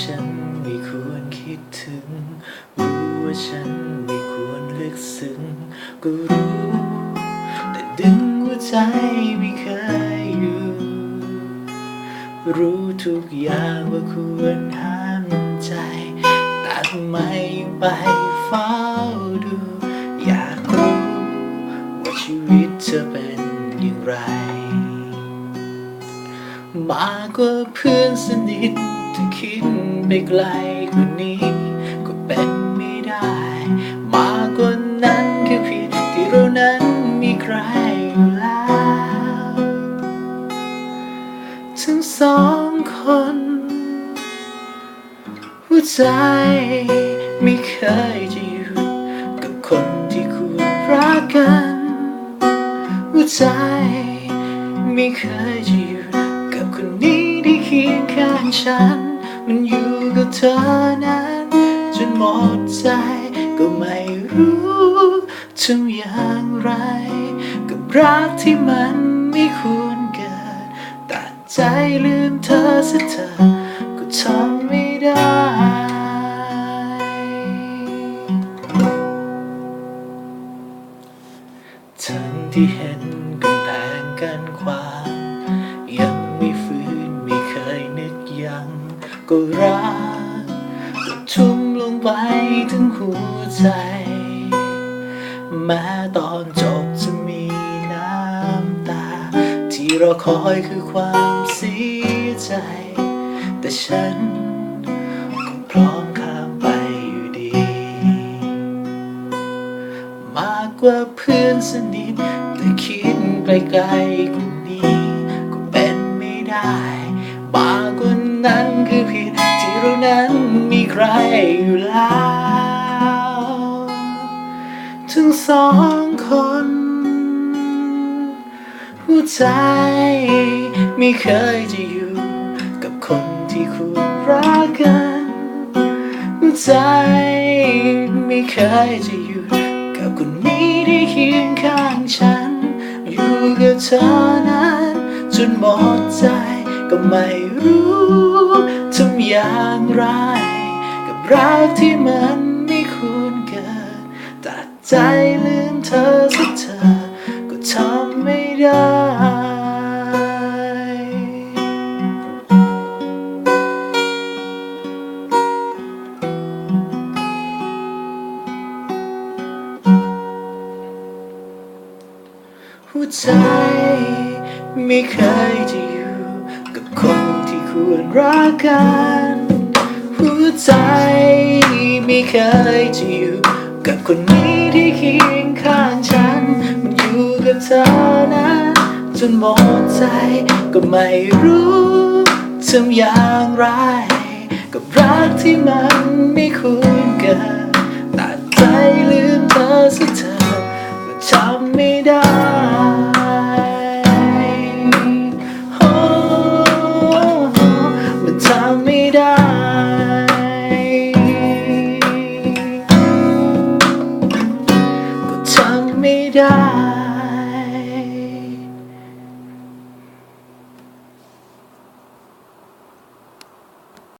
ฉันไม่ควรคิดถึง รู้ว่าฉันไม่ควรลึกซึ้งก็รู้ แต่ดึงหัวใจไม่เคยอยู่ รู้ทุกอย่างว่าควรห้ามใจแต่ทำไมยังไปเฝ้าดู อยากรู้ว่าชีวิตเธอเป็นอย่างไร มากกว่าเพื่อนสนิท ถ้าคิดไปไกลกว่านี้ ก็เป็นไม่ได้ มากกว่านั้นคือผิดที่เรานั้นมีใครอยู่แล้วทั้งสองคน หัวใจไม่เคยจะหยุดกับคนที่คุณรักกันหัวใจไม่เคยจะหยุดกับคนนี้ ฉัน มันอยู่กับเธอนั้นจนหมดใจก็ไม่รู้ทำอย่างไร กับรักที่มันไม่ควรเกิดตัดใจลืมเธอสักเธอก็ทำไม่ได้ทั้งที่เห็นกำแพงกันขวาง ยังก็รักก็ทุ่มลงไปถึงหัวใจ แม้ตอนจบจะมีน้ำตา ที่รอคอยคือความเสียใจ แต่ฉันก็พร้อมข้ามไปอยู่ดี มากกว่าเพื่อนสนิทแต่คิดไปไกลก นั้นคือผิดที่เรานั้นมีใครอยู่แล้วทั้งสองคน หัวใจไม่เคยจะอยู่กับคนที่คุณรักกันหัวใจไม่เคยจะอยู่กับคนนี้ที่เคียงข้างฉัน อยู่กับเธอนั้นจนหมดใจก็ไม่รู้ อย่างไรกับรักที่มันไม่ควรเกิดตัดใจลืมเธอสักเธอก็ทำไม่ได้หัวใจไม่เคยจะอยู่กับคนที่ควรรักกัน ใจ ไม่เคยจะอยู่กับคนนี้ที่เคียงข้างฉัน มันอยู่กับเธอนั้นจนหมดใจก็ไม่รู้ทำอย่างไร กับรักที่มันไม่ควรเกิดตัดใจลืมเธอสักเธอทำไม่ได้